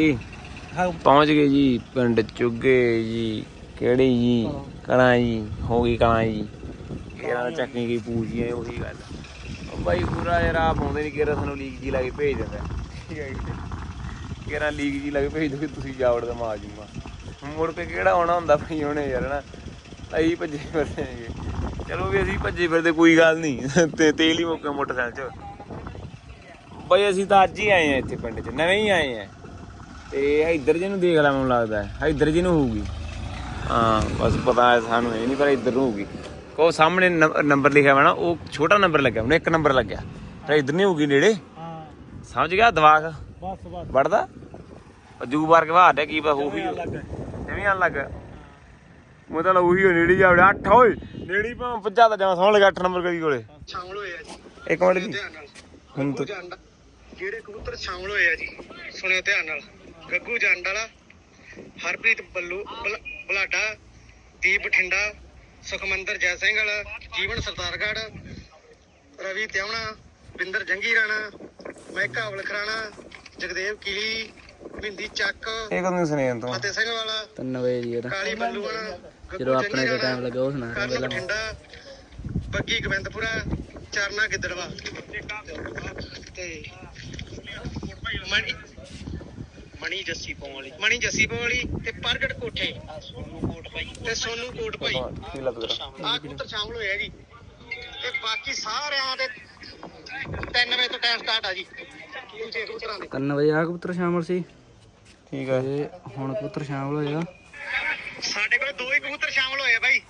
[SPEAKER 1] ਹੈ। ਹਾਂਜੀ ਪਹੁੰਚ ਗਏ ਜੀ ਪਿੰਡ ਚੁੱਗੇ ਜੀ ਕਿਹੜੀ ਜੀ ਕਲਾਂ ਜੀ ਹੋ ਗਈ ਕਲਾਂ ਜੀ। ਕਿਹੜਾ ਚੱਕਣੀ ਗਈ ਪੂਜੀ ਹੈ ਉਹੀ ਗੱਲ। ਉਹ ਬਾਈ ਪੂਰਾ ਯਾਰ ਆਪ ਆਉਂਦੇ ਨਹੀਂ ਕਿਹੜਾ ਸਾਨੂੰ ਲੀਕ ਜੀ ਲਾ ਕੇ ਭੇਜ ਦਿੰਦਾ। ਠੀਕ ਹੈ ਕਿਹੜਾ ਲੀਕ ਜੀ ਲਾ ਕੇ ਭੇਜ ਦੋ ਤੁਸੀਂ ਜਾਵੜ ਦਾ ਮਾਰ ਜੂਗਾ ਮੁੜ ਕੇ ਕਿਹੜਾ ਆਉਣਾ ਹੁੰਦਾ ਭਾਈ ਉਹਨੇ ਯਾਰ ਨਾ ਅਸੀਂ ਭੱਜੇ ਫਿਰਦੇ ਹੈਗੇ। ਚਲੋ ਵੀ ਅਸੀਂ ਭੱਜੇ ਫਿਰਦੇ ਕੋਈ ਗੱਲ ਨਹੀਂ ਤੇ ਤੇਲ ਹੀ ਮੁੱਕਿਆ ਮੋਟਰਸਾਈਕਲ 'ਚ। ਬਈ ਅਸੀਂ ਤਾਂ ਅੱਜ ਹੀ ਆਏ ਆ ਇੱਥੇ ਪਿੰਡ 'ਚ ਨਵੇਂ ਹੀ ਆਏ ਆ। ਤੇ ਇੱਧਰ ਜਿਹਨੂੰ ਦੇਖ ਲਾ ਮੈਨੂੰ ਲੱਗਦਾ ਹੈ। ਇੱਧਰ ਜਿਹਨੂੰ ਹੋਊਗੀ। ਹਾਂ ਬਸ ਪਤਾ ਹੈ ਸਾਨੂੰ ਇਹ ਨਹੀਂ ਪਰ ਇੱਧਰ ਨੂੰ ਹੋਊਗੀ। ਕੋ ਸਾਹਮਣੇ ਨੰਬਰ ਲਿਖਿਆ ਹੋਇਆ ਨਾ ਉਹ ਛੋਟਾ ਨੰਬਰ ਲੱਗਿਆ ਉਹਨੇ ਇੱਕ ਨੰਬਰ ਲੱਗਿਆ। ਤਾਂ ਇੱਧਰ ਨਹੀਂ ਹੋਊਗੀ ਨੇੜੇ?
[SPEAKER 2] ਹਾਂ।
[SPEAKER 1] ਸਮਝ ਗਿਆ ਦਿਮਾਗ?
[SPEAKER 2] ਬਸ ਬਸ।
[SPEAKER 1] ਵੜਦਾ ਅਜੂ ਵਾਰ ਕੇ ਬਾਹਰ ਕੀ ਬਸ ਉਹੀ
[SPEAKER 2] ਲੱਗ
[SPEAKER 1] ਐਵੇਂ ਆਂ ਲੱਗ ਉਹ ਤਾਂ ਉਹੀ ਹੋ ਨੇੜੇ ਜਾ ਵੜਿਆ। 8 ਓਏ ਨੇੜੇ ਹੀ ਭਾਂ ਭੱਜਾ ਤਾਂ ਜਾਵਾਂ ਸੌਣ ਲਗਾ 8 ਨੰਬਰ ਕਦੀ ਕੋਲੇ।
[SPEAKER 4] ਸ਼ਾਮਲ ਹੋਏ ਆ ਜੀ।
[SPEAKER 1] ਇੱਕ ਮਿੰਟ ਜੀ। ਹੁਣ ਤੋਂ
[SPEAKER 4] ਜਿਹੜੇ ਕਬੂਤਰ ਸ਼ਾਮਲ ਹੋਏ ਆ ਜੀ? ਸੁਣਿਓ ਧਿਆਨ ਨਾਲ। ਗੱਗੂ ਜੰਡ ਵਾਲਾ ਹਰਪ੍ਰੀਤ ਬੱਲੂ ਬਲ- ਬਲਾਡਾ ਦੀਪ ਬਠਿੰਡਾ ਸੁਖਮੰਦਰ ਜੈ ਸਿੰਘ ਵਾਲਾ ਜੀਵਨ ਸਰਦਾਰਗੜ੍ਹ ਰਵੀ ਤਿਉਣਾ ਬਿੰਦਰ ਜੰਗੀ ਰਾਣਾ ਮਹਿਕਾ ਅਵਲਖਰਾਣਾ ਜਗਦੇਵ ਕੀਲੀ ਬਿੰਦੀ ਚੱਕ
[SPEAKER 1] ਇਹ ਕਦੋਂ ਸੁਣਿਆ ਤੂੰ?
[SPEAKER 4] ਫਤਿਹ ਸਿੰਘ ਵਾਲਾ
[SPEAKER 3] 3 ਵਜੇ ਦੀ ਇਹਦਾ
[SPEAKER 4] ਕਾਲੀ ਬੱਲੂ ਵਾਲਾ
[SPEAKER 3] ਜਦੋਂ ਆਪਣੇ ਕੋਲ ਟਾਈਮ ਲੱਗਾ ਉਹ ਸੁਣਾ ਪਹਿਲਾਂ
[SPEAKER 4] ਬਠਿੰਡਾ ਬੱਗੀ ਗਵਿੰਦਪੁਰਾ ਚਰਨਾ ਗਿੱਦੜਵਾ। ਤੇ ਮਣੀ ਮਣੀ ਜੱਸੀ ਪੌਂ ਵਾਲੀ ਮਣੀ ਜੱਸੀ ਪੌਂ ਵਾਲੀ ਤੇ ਪ੍ਰਗਟ ਕੋਠੇ। ਸੋਨੂ ਕੋਟ ਭਾਈ। ਤੇ ਸੋਨੂ ਕੋਟ ਭਾਈ ਆ ਕਬੂਤਰ ਸ਼ਾਮਲ ਹੋਏ ਆ ਜੀ। ਤੇ ਬਾਕੀ ਸਾਰਿਆਂ ਦੇ 3 ਵਜੇ ਤੋਂ ਟਾਈਮ ਸਟਾਰਟ ਆ ਜੀ। ਦੂਜੇ ਕਬੂਤਰਾਂ ਦੇ
[SPEAKER 3] 3 ਵਜੇ ਆ ਕਬੂਤਰ ਸ਼ਾਮਲ ਸੀ।
[SPEAKER 1] ਠੀਕ ਹੈ
[SPEAKER 3] ਤੇ ਹੁਣ ਕਬੂਤਰ ਸ਼ਾਮਲ ਹੋਇਆ
[SPEAKER 4] ਸਾਡੇ ਕੋਲ ਦੋ ਹੀ ਕਬੂਤਰ ਸ਼ਾਮਲ ਹੋਏ ਬਾਈ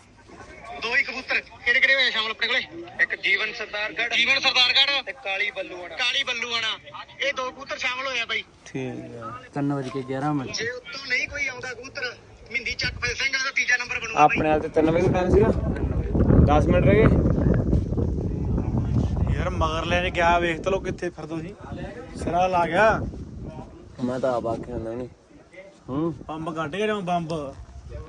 [SPEAKER 4] ਦੋ ਹੀ ਕਬੂਤਰ। ਕਿਹੜੇ ਕਿਹੜੇ ਹੋਏ ਸ਼ਾਮਲ ਆਪਣੇ ਕੋਲੇ? ਇੱਕ ਜੀਵਨ ਸਰਦਾਰਗੜ ਜੀਵਨ ਸਰਦਾਰਗੜ ਤੇ ਕਾਲੀ ਬੱਲੂਆਣਾ। ਕਾਲੀ ਬੱਲੂਆਣਾ। ਇਹ ਦੋ ਕਬੂਤਰ ਸ਼ਾਮਲ ਹੋਏ ਆ ਬਾਈ
[SPEAKER 1] ਠੀਕ ਹੈ।
[SPEAKER 3] 3 ਵਜੇ ਕੇ 11 ਮਿੰਟ।
[SPEAKER 4] ਜੇ ਉੱਤੋਂ ਨਹੀਂ ਕੋਈ ਆਉਂਦਾ ਕਬੂਤਰ ਮਿੰਦੀ ਚੱਕ ਫੇ ਸਿੰਘ ਦਾ ਤੀਜਾ ਨੰਬਰ ਬਣੂਗਾ ਬਾਈ।
[SPEAKER 1] ਆਪਣੇ ਹਾਲ ਤੇ 3 ਵਜੇ ਦਾ ਟਾਈਮ ਸੀਗਾ। 10 ਮਿੰਟ ਰਹਿ ਗਏ।
[SPEAKER 2] ਯਾਰ ਮਗਰ ਲੈਣ ਗਿਆ ਵੇਖ ਤਲੋ ਕਿੱਥੇ ਫਿਰਦੋ ਸੀ। ਸਿਰਾ ਲਾ ਗਿਆ।
[SPEAKER 1] ਮੈਂ ਤਾਂ ਆਪ ਆਖਿਆ ਹੁੰਦਾ ਨਹੀਂ। ਹੂੰ।
[SPEAKER 2] ਬੰਬ ਕੱਢ ਗਿਆ ਜਿਵੇਂ ਬੰਬ।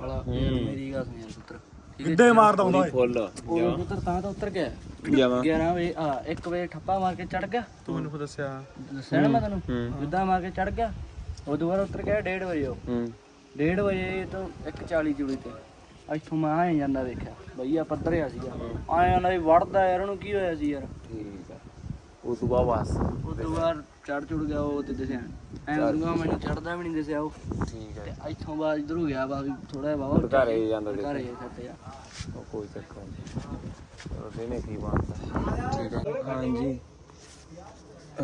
[SPEAKER 3] ਵਾਲਾ ਮੇਰੀ ਗੱਲ ਸੁਣ ਯਾਰ ਪੁੱਤਰ।
[SPEAKER 2] ਕਿੱਡੇ ਮਾਰਦਾ ਹੁੰਦਾ ਓਏ।
[SPEAKER 1] ਫੁੱਲ
[SPEAKER 3] ਉਹ ਕਬੂਤਰ ਤਾਂ ਤਾਂ ਉੱਤਰ ਗਿਆ।
[SPEAKER 1] ਜਾਵਾਂ
[SPEAKER 3] 11 ਵਜੇ ਆ 1 ਵਜੇ ਠੱਪਾ ਮਾਰ ਕੇ ਚੜ ਗਿਆ।
[SPEAKER 2] ਤੂੰ ਮੈਨੂੰ ਦੱਸਿਆ।
[SPEAKER 3] ਦੱਸਿਆ ਨਾ ਮੈਂ ਤੈਨੂੰ?
[SPEAKER 1] ਹੂੰ।
[SPEAKER 3] ਜਿੱਦਾਂ ਮਾਰ ਕੇ ਚੜ ਗਿਆ। ਉਹ ਦੁਬਾਰਾ ਉੱਤਰ ਗਿਆ 1:30 ਵਜੇ ਉਹ।
[SPEAKER 1] ਹੂੰ।
[SPEAKER 3] 1:30 ਵਜੇ ਤੋਂ 1:40 ਜੁੜੀ ਤੇ। ਇੱਥੋਂ ਮੈਂ ਆਏ ਜਾਂਦਾ ਵੇਖਿਆ। ਬਈਆ ਪੱਧਰਿਆ ਸੀਗਾ। ਆਏ ਜਾਂਦਾ ਵੀ ਵੜਦਾ ਯਾਰ ਉਹਨੂੰ ਕੀ ਹੋਇਆ ਸੀ ਯਾਰ?
[SPEAKER 1] ਠੀਕ ਹੈ ਉਹ ਤੋਂ ਬਾਅਦ ਬਸ
[SPEAKER 3] ਉਹ ਬਾਅਦ ਚੜ ਚੁੜ ਗਿਆ ਉਹ ਤੇ ਦਿਸਿਆ ਐਂ ਲੱਗਦਾ ਮੈਨੂੰ ਚੜਦਾ ਵੀ ਨਹੀਂ ਦਿਸਿਆ ਉਹ।
[SPEAKER 1] ਠੀਕ
[SPEAKER 3] ਤੇ
[SPEAKER 1] ਹੈ
[SPEAKER 3] ਇੱਥੋਂ ਬਾਅਦ ਇਧਰ ਹੋ ਗਿਆ ਵੀ ਥੋੜਾ ਜਿਹਾ ਬਾਵਾ
[SPEAKER 1] ਘਰੇ ਜਾਂਦਾ ਦੇਖੋ।
[SPEAKER 3] ਘਰੇ ਸੱਤੇ ਆ।
[SPEAKER 1] ਉਹ ਕੋਈ ਚੱਕਰ ਨਹੀਂ ਚਲੋ ਦੇਨੇ ਕੀ ਬਣਦਾ। ਠੀਕ ਹੈ ਹਾਂਜੀ।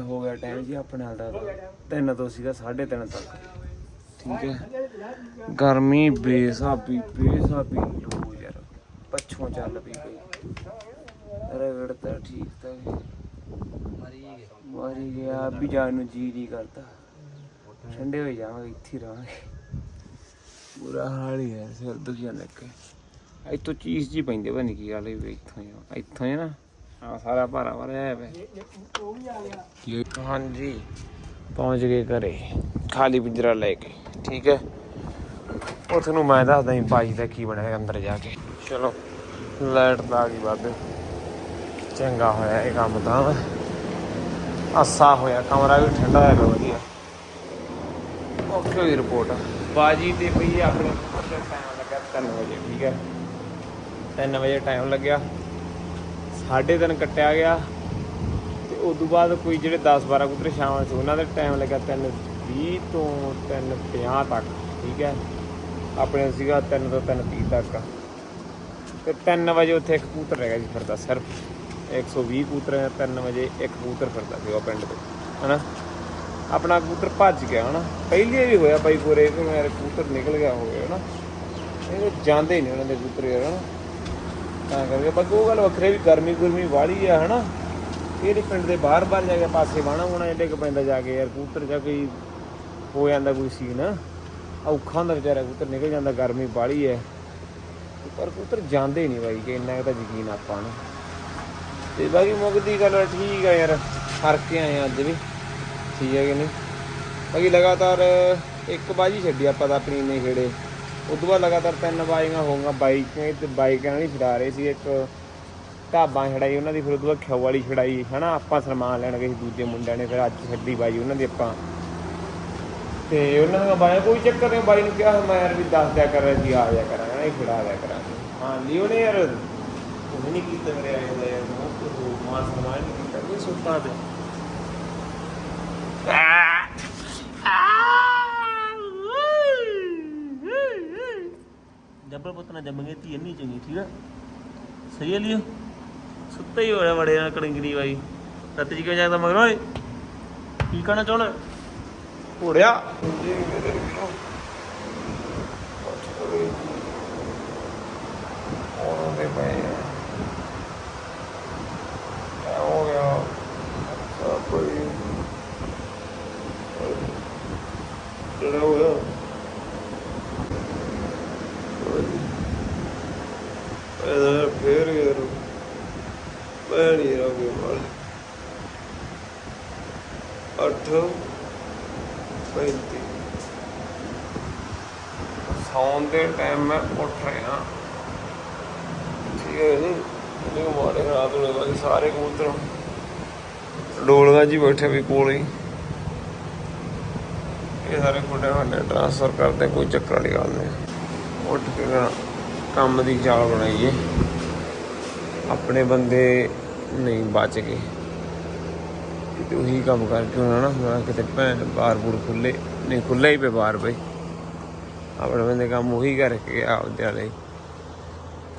[SPEAKER 1] ਹੋ ਗਿਆ ਟਾਈਮ ਜੀ ਆਪਣੇ ਹਾਲ ਦਾ। ਤਿੰਨ ਤੋਂ ਸੀਗਾ 3:30 ਤੱਕ। ਠੀਕ ਹੈ ਗਰਮੀ ਬੇਸਾਬੀ ਬੇਸਾਬੀ ਲੋ ਯਾਰ। ਪੱਛੋਂ ਚੱਲ ਪਈ ਗਈ ਰਗੜ ਤਾਂ ਠੀਕ ਤਾਂ
[SPEAKER 3] ਮਰੀ
[SPEAKER 1] ਮਾਰੀ ਗਿਆ ਵੀ ਜਾਣ ਨੂੰ ਜੀ ਨਹੀਂ ਕਰਦਾ। ਠੰਡੇ ਹੋ ਜਾਵਾਂਗੇ, ਇੱਥੇ ਰਹਾਂਗੇ ਬੁਰਾ ਹਾਲ ਹੀ ਹੈ, ਸਿਰ ਦੁਖੀਆਂ ਲੱਗੇ ਇੱਥੋਂ ਚੀਜ਼ ਜੀ ਪੈਂਦੇ ਪਤਾ ਕੀ ਗੱਲ ਹੈ ਇੱਥੋਂ ਹੀ ਆ। ਇੱਥੋਂ ਹੀ ਨਾ ਆ ਸਾਰਾ ਭਾਰਾ ਭਰਿਆ ਹੈ ਵੇ। ਹਾਂਜੀ, ਪਹੁੰਚ ਗਏ ਘਰੇ। ਖਾਲੀ ਪਿੰਜਰਾ ਲੈ ਕੇ, ਠੀਕ ਹੈ? ਉਹ ਤੁਹਾਨੂੰ ਮੈਂ ਦੱਸਦਾ ਹੀ ਬਾਈ ਦਾ ਕੀ ਬਣਿਆ ਅੰਦਰ ਜਾ ਕੇ। ਚਲੋ, ਲਾਈਟ ਤਾਂ ਆ ਗਈ ਬਾਬੇ। ਚੰਗਾ ਹੋਇਆ ਇਹ ਕੰਮ ਤਾਂ। ਆਸਾ ਹੋਇਆ, ਕਮਰਾ ਵੀ ਠੰਡਾ ਹੋਇਆ ਵਧੀਆ। ਓਕੇ ਹੋਈ ਰਿਪੋਰਟ। ਬਾਜੀ ਤੇ ਪਈ ਆਪਣੇ ਟਾਈਮ ਲੱਗਾ 3 ਵਜੇ, ਠੀਕ ਹੈ? 3 ਵਜੇ ਟਾਈਮ ਲੱਗਿਆ। 3:30 ਕੱਟਿਆ ਗਿਆ। ਤੇ ਉਸ ਤੋਂ ਬਾਅਦ ਕੋਈ ਜਿਹੜੇ 10 12 ਕੁਤਰੇ ਸ਼ਾਮਾਂ 'ਚ ਉਹਨਾਂ ਦਾ ਟਾਈਮ ਲੱਗਾ 3:20 ਤੋਂ 3:50 ਤੱਕ, ਠੀਕ ਹੈ? ਆਪਣੇ ਸੀਗਾ 3 ਤੋਂ 3:30 ਤੱਕ। ਤੇ 3 ਵਜੇ ਉੱਥੇ ਇੱਕ ਕਬੂਤਰ ਰਹਿ ਗਿਆ ਜੀ ਫਿਰਦਾ, ਸਿਰਫ। 120 ਕਬੂਤਰ ਹੈ 3 ਵਜੇ ਇੱਕ ਕਬੂਤਰ ਫਿਰਦਾ ਸੀਗਾ ਉਹ ਪਿੰਡ ਤੇ ਹਨਾ? ਆਪਣਾ ਕਬੂਤਰ ਭੱਜ ਗਿਆ, ਹਨਾ? ਪਹਿਲੀ ਵਾਰੀ ਹੋਇਆ ਬਾਈ ਕੋਰੇ ਕਿ ਮੇਰਾ ਕਬੂਤਰ ਨਿਕਲ ਗਿਆ ਹੋਵੇ, ਹਨਾ? ਇਹ ਜਾਂਦੇ ਨਹੀਂ ਉਹਨਾਂ ਦੇ ਕਬੂਤਰ ਯਾਰ, ਹਨਾ? ਤਾਂ ਕਰਕੇ ਬਾਕੀ ਉਹ ਗੱਲ ਵੱਖਰੇ ਵੀ ਗਰਮੀ ਗੁਰਮੀ ਵਾਲੀ ਆ, ਹਨਾ? ਇਹ ਨੀ ਪਿੰਡ ਦੇ ਬਾਹਰ-ਬਾਹਰ ਜਾ ਕੇ ਪਾਸੇ ਬਾਣਾ ਹੋਣਾ ਡਿੱਗ ਪੈਂਦਾ ਜਾ ਕੇ ਯਾਰ, ਕਬੂਤਰ ਜਾਂ ਕੋਈ ਹੋ ਜਾਂਦਾ ਕੋਈ ਸੀਨ ਔਖਾ ਹੁੰਦਾ ਵਿਚਾਰਾ, ਕਬੂਤਰ ਨਿਕਲ ਜਾਂਦਾ, ਗਰਮੀ ਵਾਲੀ ਹੈ। ਪਰ ਕਬੂਤਰ ਜਾਂਦੇ ਨਹੀਂ ਬਾਈ, ਕਿ ਇੰਨਾ ਕੁ ਤਾਂ ਯਕੀਨ ਆਪਾਂ ਨੂੰ। ਤੇ ਬਾਕੀ ਮੁੱਕਦੀ ਗੱਲ ਠੀਕ ਆ ਯਾਰ ਹਰ ਕੇ ਆਏ ਆ ਅੱਜ ਵੀ। ਠੀਕ ਹੈ ਕਿ ਨਹੀਂ? ਬਾਕੀ ਲਗਾਤਾਰ ਇੱਕ ਬਾਜੀ ਛੱਡੀ ਆਪਾਂ ਤਾਂ ਆਪਣੀ ਨੇ ਖੇੜੇ ਉਦੋਂ ਬਾਅਦ ਲਗਾਤਾਰ ਤਿੰਨ ਬਾਜੀਆਂ ਹੋਊਗਾ ਬਾਈਕ ਤੇ ਬਾਈਕ ਨਾਲ ਹੀ ਛਡਾ ਰਹੇ ਸੀ। ਇੱਕ ਢਾਬਾਂ ਛੜਾਈ ਉਹਨਾਂ ਦੀ ਫਿਰ ਉਦੋਂ ਬਾਅਦ ਖਿਓ ਵਾਲੀ ਛੜਾਈ ਹਨਾ? ਆਪਾਂ ਸਨਮਾਨ ਲੈਣ ਗਏ ਸੀ ਦੂਜੇ ਮੁੰਡਿਆਂ ਨੇ, ਫਿਰ ਅੱਜ ਛੱਡੀ ਬਾਈ ਉਹਨਾਂ ਦੀ ਆਪਾਂ। ਤੇ ਉਹਨਾਂ ਦਾ ਬਾਈ ਕੋਈ ਚੱਕਰ ਨਹੀਂ, ਬਾਈ ਨੂੰ ਕਿਹਾ ਮੈਂ ਯਾਰ ਵੀ ਦੱਸ ਦਿਆ ਕਰ ਜੀ ਆ ਜਾ ਕਰਾਂਗੇ ਇਹ ਛੜਾ ਦਿਆ ਕਰਾਂਗੇ। ਹਾਂ, ਲਿਓ ਨੇ ਯਾਰ। ਉਹ ਨਹੀਂ ਕੀਤਾ ਮੇਰੇ ਆਏ ਦਾ ਉਹ ਮਾਨ ਸਨਮਾਨ ਨਹੀਂ ਕੀਤਾ। ਕੋਈ ਸੁੱਤਾ ਤੇ।
[SPEAKER 5] ਜੱਬਲ ਪੁੱਤ ਨਾਲ ਜੰਮ ਧੀ ਇੰਨੀ ਚੰਗੀ, ਠੀਕ ਆ? ਸਹੀ ਹੈ ਲਿਓ? ਸੁੱਤਾ ਹੀ ਹੋਇਆ ਬੜੇ ਨਾਲ ਕੜਿੰਗੜੀ ਬਾਈ ਰੱਤ ਜੀ ਕਿਉਂ ਜਾਂਦਾ ਮਗਰ ਓਏ ਕੀ ਕਹਿਣਾ ਚਾਹਣਾ
[SPEAKER 1] ਘੋੜਿਆ। ਉਹਦੇ ਪਏ ਆ ਕਿਆ ਹੋ ਗਿਆ ਸਭ ਕੋਈ ਜਿਹੜਾ ਹੋਇਆ ਇਹਦਾ ਫੇਰ ਯਾਰ ਮੈਂ ਨਹੀਂ ਰੋਗੇ ਮਾਲ ਅੱਠ, ਪੈਂਤੀ। ਸੌਣ ਦੇ ਟਾਈਮ ਮੈਂ ਉੱਠ ਰਿਹਾ। ਠੀਕ ਹੈ ਜੀ। ਇਹ ਮਾਰੇ ਰਾਤ ਨੂੰ। ਸਾਰੇ ਕਬੂਤਰ। ਡੋਲਗਾ ਜੀ ਬੈਠੇ ਵੀ ਕੋਲ ਹੀ। ਸਾਰੇ ਕੁੱਡੇ ਵਾਲੇ ਟ੍ਰਾਂਸਫਰ ਕਰਦੇ, ਕੋਈ ਚੱਕਰ ਵਾਲੀ ਗੱਲ ਨਹੀਂ। ਉੱਠ ਕੇ ਕੰਮ ਦੀ ਚਾਲ ਬਣਾਈਏ। ਆਪਣੇ ਬੰਦੇ ਨਹੀਂ ਬਚ ਗਏ। ਕਿਤੇ ਉਹੀ ਕੰਮ ਕਰਕੇ ਹੋਣਾ ਨਾ, ਮੈਂ ਕਿਤੇ ਭੈਣ ਬਾਰ ਬੂਰ ਖੁੱਲੇ, ਨਹੀਂ ਖੁੱਲੇ ਹੀ ਪਏ ਬਾਰ ਬਈ। ਆਪਣੇ ਬੰਦੇ ਕੰਮ ਉਹੀ ਕਰਕੇ ਆਪਦੇ ਵਾਲੇ।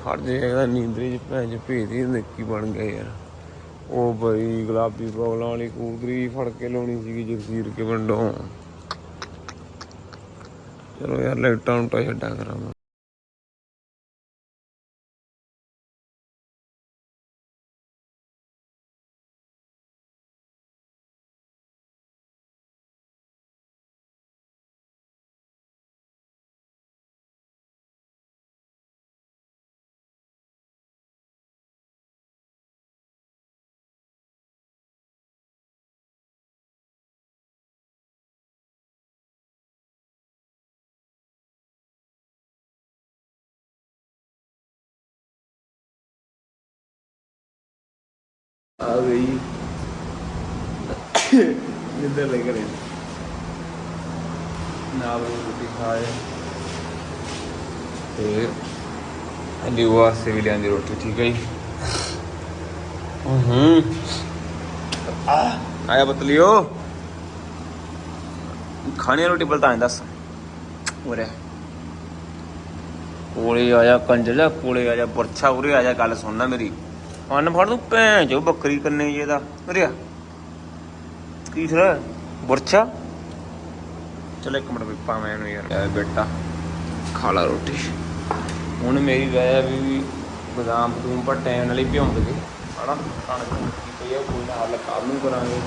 [SPEAKER 1] ਹਰ ਜਗ੍ਹਾ ਨੀਂਦਰੀ ਚ ਭੈਣ ਚ ਭੇਦੀ ਹੁੰਦੇ ਬਣ ਗਏ ਯਾਰ। ਉਹ ਬਈ ਗੁਲਾਬੀ ਬੌਲਾਂ ਵਾਲੀ ਕੂਦਰੀ ਫੜ ਕੇ ਲਾਉਣੀ ਸੀਗੀ ਜਗਸੀਰ ਕੇ ਵੰਡੋਂ ਚਲੋ ਯਾਰ ਲਾਈਟਾਂ ਨੂੰ ਤਾਂ ਛੱਡਾਂ ਕਰਾਂ ਆ ਗਈ। ਨਿੰਦਰ ਲੱਗ ਰਹੀ ਨਾਲ ਰੋਟੀ ਖਾਏ। ਤੇ ਅਲੀ ਵਾਸਤੇ ਵੀ ਲਿਆਂਦੀ ਰੋਟੀ, ਠੀਕ ਹੈ ਹੂੰ ਆਇਆ ਬਤਲਿਓ ਖਾਣੀ ਰੋਟੀ ਬਲਤਾਂ ਦੱਸ। ਉਰੇ ਕੋਲੇ ਆਇਆ ਕੰਜਲਾ ਕੋਲੇ ਆਇਆ ਬਰਛਾ ਉਰੇ ਆਇਆ ਗੱਲ ਸੁਣਨਾ ਮੇਰੀ। ਅੰਨ ਫੜ ਤੂੰ ਭੈਣ ਚੋ ਬੱਕਰੀ ਕੰਨੇ ਜੇ ਦਾ। ਉਰੇ ਆ। ਕੀ ਸਰ ਬਰਛਾ? ਚਲ ਇੱਕ ਮਿੰਟ ਵੀ ਪਾਵਾਂ ਇਹਨੂੰ ਯਾਰ। ਐ ਬੇਟਾ ਖਾ ਲਾ ਰੋਟੀ। ਹੁਣ ਮੇਰੀ ਰਾਇ ਵੀ ਬਦਾਮ ਬਦੂਮ ਪਰ ਟੈਨ ਵਾਲੀ ਭਿਉਂਦ ਗਏ ਹਣਾ ਕਣਕ ਮੁੱਕੀ ਪਈ ਆ ਕੋਈ ਨਾ ਹੱਲ ਨੂੰ ਕਰਾਂਗੇ।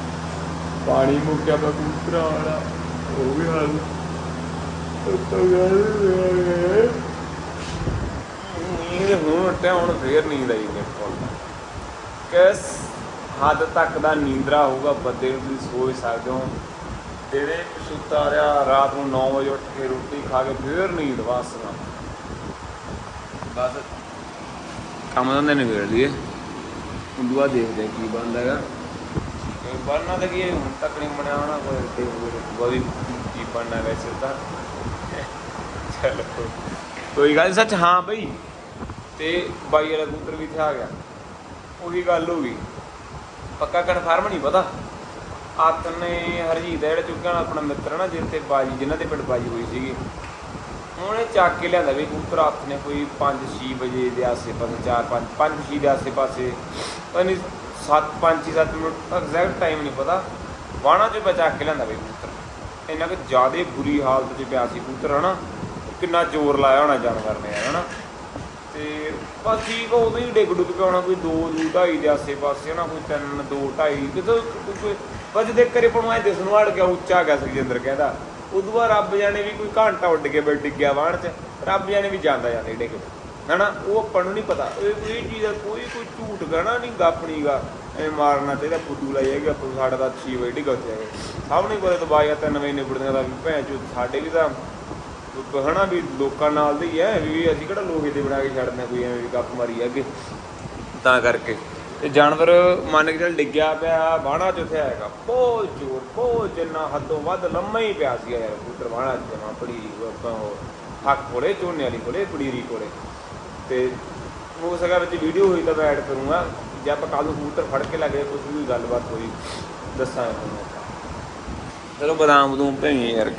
[SPEAKER 1] ਪਾਣੀ ਮੁੱਕਿਆ ਪਿਆ ਕੂਤਰਾ ਵਾਲਾ ਉਹ ਵੀ ਹੱਲ। ਉੱਤੋਂ ਗੱਲ ਹੁਣ ਉੱਠਿਆ ਹੁਣ ਫੇਰ ਨੀਂਦ ਆਈ ਮੇਰੇ ਕੋਲ। ਕਿਸ ਹੱਦ ਤੱਕ ਦਾ ਨੀਂਦਰਾ ਹੋਊਗਾ ਬੰਦੇ ਨੂੰ ਤੁਸੀਂ ਸੋਚ ਸਕਦੇ ਹੋ? ਤੇਰੇ ਸੁੱਤਾ ਰਿਹਾ ਰਾਤ ਨੂੰ 9 ਵਜੇ ਉੱਠ ਕੇ ਰੋਟੀ ਖਾ ਕੇ ਫੇਰ ਨੀਂਦ ਵਾਸਨਾ ਬਸ। ਕੰਮ ਧੰਦੇ ਨਿਬੇੜ ਲਈਏ। ਹੁਣ ਦੁਆ ਦੇਖਦੇ ਕੀ ਬਣਦਾ ਹੈਗਾ। ਬਣਨਾ ਤਾਂ ਕੀ ਹੈ, ਹੁਣ ਤੱਕ ਨਹੀਂ ਬਣਿਆ ਹੋਣਾ ਕੋਈ। ਦੇਖੋ ਵੀ ਕੀ ਬਣਨਾ ਵੈਸੇ ਤਾਂ ਚਲੋ ਕੋਈ ਗੱਲ ਨੀ, ਸੱਚ ਹਾਂ ਬਈ। ਤੇ ਬਾਈ ਵਾਲਾ ਕਬੂਤਰ ਵੀ ਇੱਥੇ ਆ ਗਿਆ। ਉਹੀ ਗੱਲ ਹੋ ਗਈ। ਪੱਕਾ ਕਨਫਰਮ ਨਹੀਂ ਪਤਾ। ਆਤ ਨੇ ਹਰਜੀਤ ਦਾ ਜਿਹੜਾ ਚੁੱਕਿਆ ਆਪਣਾ ਮਿੱਤਰ ਹੈ ਨਾ ਜਿੱਥੇ ਬਾਜੀ ਜਿਨ੍ਹਾਂ ਦੇ ਪਿੰਡ ਬਾਜੀ ਹੋਈ ਸੀਗੀ। ਉਹਨੇ ਚੱਕ ਕੇ ਲਿਆਂਦਾ ਵੀ ਕਬੂਤਰ ਹੱਥ ਨੇ ਕੋਈ 5-6 ਵਜੇ ਦੇ ਆਸੇ ਪਾਸੇ 4-5 5-6 ਦੇ ਆਸੇ ਪਾਸੇ। ਪਤਾ ਨਹੀਂ 7 5 7 ਮਿੰਟ ਐਗਜ਼ੈਕਟ ਟਾਈਮ ਨਹੀਂ ਪਤਾ। ਵਾਣਾ ਚ ਬਚਾ ਕੇ ਲਿਆਂਦਾ ਵੀ ਕਬੂਤਰ। ਇੰਨਾ ਕਿ ਜ਼ਿਆਦਾ ਬੁਰੀ ਹਾਲਤ 'ਚ ਪਿਆ ਸੀ ਕਬੂਤਰ, ਹਨਾ? ਕਿੰਨਾ ਜ਼ੋਰ ਲਾਇਆ ਹੋਣਾ ਜਾਨਵਰ ਨੇ, ਹਨਾ? ਤੇ ਬਸ ਠੀਕ ਆ, ਉਦੋਂ ਹੀ ਡਿੱਗ ਡੁੱਗ ਪਿਆ ਹੋਣਾ ਕੋਈ 2 2 2.5 ਦੇ ਆਸੇ ਪਾਸੇ ਹਨਾ ਕੋਈ 3 2 2.5 ਕਿਤੇ ਕੋਈ ਬਸ ਦੇ ਕਰੇ ਪਣਵਾਏ ਦਿਸ ਨੂੰ ਅੜ ਗਿਆ, ਉੱਚਾ ਗਿਆ ਸੁਖਜਿੰਦਰ ਕਹਿੰਦਾ। ਉਦੋਂ ਬਾਅਦ ਰੱਬ ਜਾਣੇ ਵੀ ਕੋਈ ਘੰਟਾ ਉੱਡ ਕੇ ਬੈਠ ਗਿਆ ਵਾਹਣ 'ਚ, ਰੱਬ ਜਾਣੇ ਵੀ ਜਾਂਦਾ ਜਾਂਦਾ ਡਿੱਗ ਹਨਾ, ਉਹ ਆਪਾਂ ਨੂੰ ਨਹੀਂ ਪਤਾ। ਇਹ ਇਹ ਚੀਜ਼ ਦਾ ਕੋਈ ਕੋਈ ਝੂਠ ਗਾਣਾ ਨਹੀਂ ਗੱਪ ਨੀ ਗਾ, ਐ ਮਾਰਨਾ ਚਾਹੀਦਾ ਫੁੱਦੂ ਲਾਈ ਹੈਗੀ ਆਪਾਂ ਸਾਡਾ ਤਾਂ 6 ਵਜੇ ਡਿੱਗ ਉੱਥੇ ਹੈਗੇ ਸਭ ਨੇ ਕੋਲੇ ਦਬਾਇਆ ਤਿੰਨ ਵਜੇ ਨਿਬੜਦੀਆਂ ਦਾ ਭੈਣ ਚੋ ਸਾਡੇ ਵੀ ਤਾਂ ਹਨਾ ਵੀ ਲੋਕਾਂ ਨਾਲ ਦੇ ਹੀ ਹੈ ਵੀ ਅਸੀਂ ਕਿਹੜਾ ਲੋਕ ਇਹਦੇ ਬਣਾ ਕੇ ਛੱਡਦੇ ਕੋਈ ਐਵੇਂ ਵੀ ਗੱਪ ਮਾਰੀ ਅੱਗੇ। ਤਾਂ ਕਰਕੇ। ਤੇ ਜਾਨਵਰ ਮੰਨ ਕੇ ਚੱਲ ਡਿੱਗਿਆ ਪਿਆ ਬਾਣਾ ਚ ਉੱਥੇ ਹੈਗਾ। ਬਹੁਤ ਜ਼ੋਰ, ਬਹੁਤ ਜਿੰਨਾ ਹੱਦੋਂ ਵੱਧ ਲੰਮਾ ਹੀ ਪਿਆ ਸੀ ਯਾਰ ਕਬੂਤਰ ਬਾਣਾ ਚ ਜਮਾ ਬੜੀ ਆਪਾਂ ਹੱਕ ਕੋਲੇ, ਝੋਨੇ ਵਾਲੀ ਕੋਲੇ ਪੜੀਰੀ ਕੋਲੇ। ਤੇ ਹੋ ਸਕਾ ਵਿੱਚ ਵੀਡੀਓ ਹੋਈ ਤਾਂ ਮੈਂ ਐਡ ਕਰੂੰਗਾ, ਜੇ ਆਪਾਂ ਕੱਲ ਕਬੂਤਰ ਫੜ ਕੇ ਲੱਗੇ ਕੁਝ ਵੀ ਗੱਲਬਾਤ ਹੋਈ ਦੱਸਾਂ ਤੁਹਾਨੂੰ ਚਲੋ ਬਦਾਮ ਬਦੂਮ ਭਈਏ ਯਾਰ।